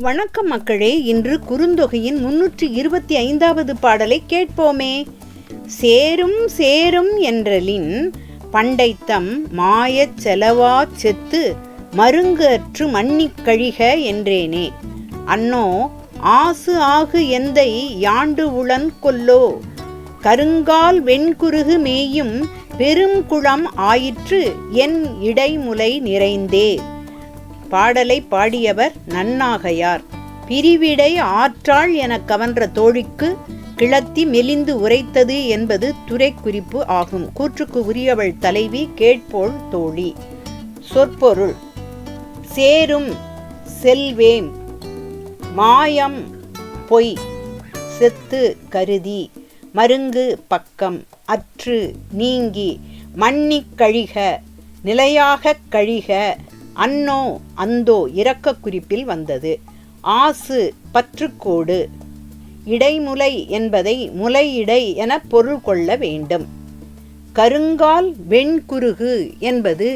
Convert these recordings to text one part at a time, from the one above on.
வணக்கம் மக்களே இன்று குறுந்தொகையின் முன்னூற்றி இருபத்தி ஐந்தாவது பாடலை கேட்போமே. சேரும் சேரும் என்றலின் பண்டைத்தம் மாயச் செலவா செத்து மருங்கற்று மன்னிக்கழிக மன்னிக் கழிக என்றேனே. அன்னோ ஆசு ஆகு எந்தை யாண்டு உளன் கொல்லோ? கருங்கால் வெண்குருகு மேயும் பெருங்குளம் ஆயிற்று என் இடைமுலை நிறைந்தே. பாடலை பாடியவர் நன்னாகையார். பிரிவிடை ஆற்றாள் எனக் கவன்ற தோழிக்கு கிளத்தி மெலிந்து உரைத்தது என்பது துறை குறிப்பு ஆகும். கூற்றுக்கு உரியவள் தலைவி கேட்போள் தோழி. சொற்பொருள். சேரும் செல்வேம் மாயம் பொய் செத்து கருதி மருங்கு பக்கம் அற்று நீங்கி மன்னிக் கழிக நிலையாகக் கழிக அன்னோ அந்தோ இரக்க குறிப்பில் வந்தது. ஆசு பற்றுக்கோடு. இடைமுலை என்பதை முலையிடை என பொருள் கொள்ள வேண்டும். கருங்கால் வெண்குருகு என்பது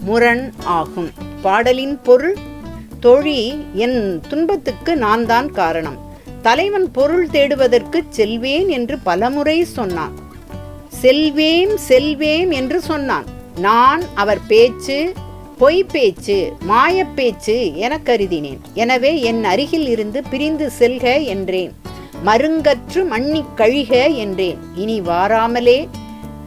முரண் ஆகும். பாடலின் பொருள்? தொழி என் துன்பத்துக்கு நான் தான் காரணம். தலைவன் பொருள் தேடுவதற்கு செல்வேன் என்று பலமுறை சொன்னான். செல்வேம் செல்வேம் என்று சொன்னான். நான் அவர் பேச்சு பொய் பேச்சு மாயப்பேச்சு என கருதினேன். எனவே என் அருகில் இருந்து பிரிந்து செல்க என்றேன். மருங்கற்று மண்ணி கழிக என்றேன். இனி வாராமலே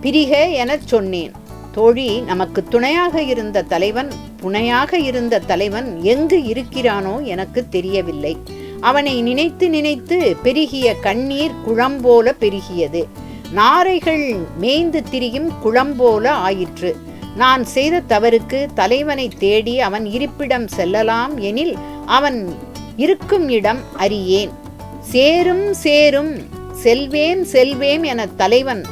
பிரிக எனச் சொன்னேன். தோழி நமக்கு துணையாக இருந்த தலைவன் புனையாக இருந்த தலைவன் எங்கு இருக்கிறானோ எனக்கு தெரியவில்லை. அவனை நினைத்து நினைத்து பெருகிய கண்ணீர் குழம்போல பெருகியது. நாரைகள் மேய்ந்து திரியும் குழம்போல ஆயிற்று. நான் செய்த தவறுக்கு தலைவனை தேடி அவன் இருப்பிடம் செல்லலாம் எனில் அவன் இருக்கும் இடம் அறியேன். சேரும் சேரும் செல்வேம் செல்வேம் என தலைவன்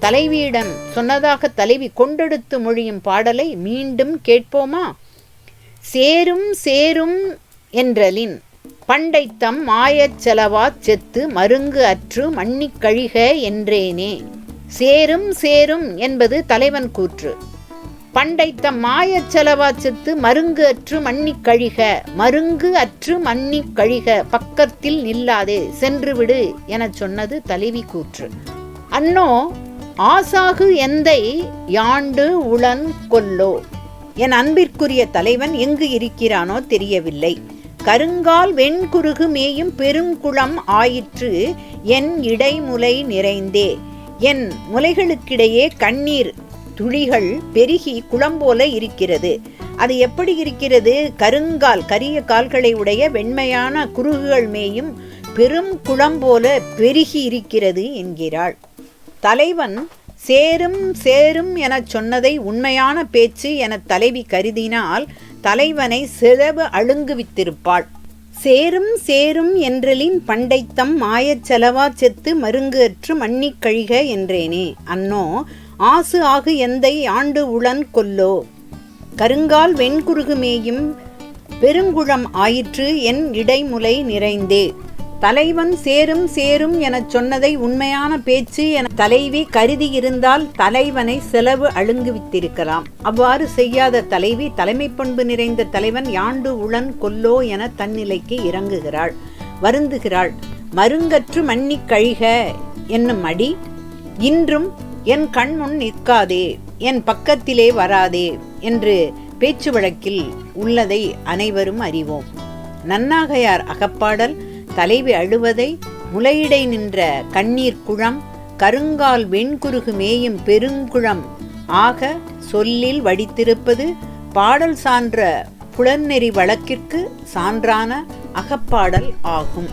தலைவியிடம் சொன்னதாக தலைவி கொண்டெடுத்து மொழியும் பாடலை மீண்டும் கேட்போமா? சேரும் சேரும் என்றலின் பண்டைத்தம் மாயச் செலவாச் செத்து மருங்கு அற்று மன்னிக் கழிக என்றேனே. சேரும் சேரும் என்பது தலைவன் கூற்று. பண்டைத்த மாயச் செலவாச் செத்து மருங்கு அற்று மன்னிக் கழிக மருங்கு அற்று மன்னிக் கழிக பக்கத்தில் நில்லாதே சென்றுவிடு எனச் சொன்னது தலைவி கூற்று. அன்னோ ஆசாகு எந்தை யாண்டு உளன் கொல்லோ? என் அன்பிற்குரிய தலைவன் எங்கு இருக்கிறானோ தெரியவில்லை. கருங்கால் வெண்குருகு மேயும் பெருங்குளம் ஆயிற்று என் இடைமுலை நிறைந்தே. என் முலைகளுக்கிடையே கண்ணீர் துளிகள் பெருகி குளம்போல இருக்கிறது. அது எப்படி இருக்கிறது? கருங்கால் கரிய கால்களை உடைய வெண்மையான குருகுகள் மேயும் பெரும் குளம்போல பெருகி இருக்கிறது என்கிறாள். தலைவன் சேரும் சேரும் எனச் சொன்னதை உண்மையான பேச்சு என தலைவி கருதினால் தலைவனை செலவு அழுங்குவித்திருப்பாள். சேரும் சேரும் என்றலின் பண்டைத்தம் மாயச்செலவா செத்து மருங்கு அற்று மன்னிக் கழிக என்றேனே. அன்னோ ஆசு ஆகு எந்தை ஆண்டு உளன் கொல்லோ? கருங்கால் வெண்குருகுமேயும் பெருங்குளம் ஆயிற்று என் இடைமுலை நிறைந்தே. தலைவன் சேரும் சேரும் எனச் சொன்னதை உண்மையான பேச்சு என தலைவி கருதி இருந்தால் தலைவனை செலவு அழுங்குவித்திருக்கலாம். அவ்வாறு செய்யாத தலைவி தலைமை பண்பு நிறைந்த தலைவன் யாண்டு உளன் கொல்லோ என தன்னிலைக்கு இறங்குகிறாள் வருந்துகிறாள். மருங்கற்று மன்னிக் கழிக என்னும் அடி இன்றும் என் கண்முன் நிற்காதே என் பக்கத்திலே வராதே என்று பேச்சு வழக்கில் உள்ளதை அனைவரும் அறிவோம். நன்னாகையார் அகப்பாடல் தலைவி அழுவதை முளையிடை நின்ற கண்ணீர் குழம் கருங்கால் வெண்குருகு மேயும் பெருங்குழம் ஆக சொல்லில் வடித்திருப்பது பாடல் சான்ற புலன்னெறி வழக்கிற்கு சான்றான அகப்பாடல் ஆகும்.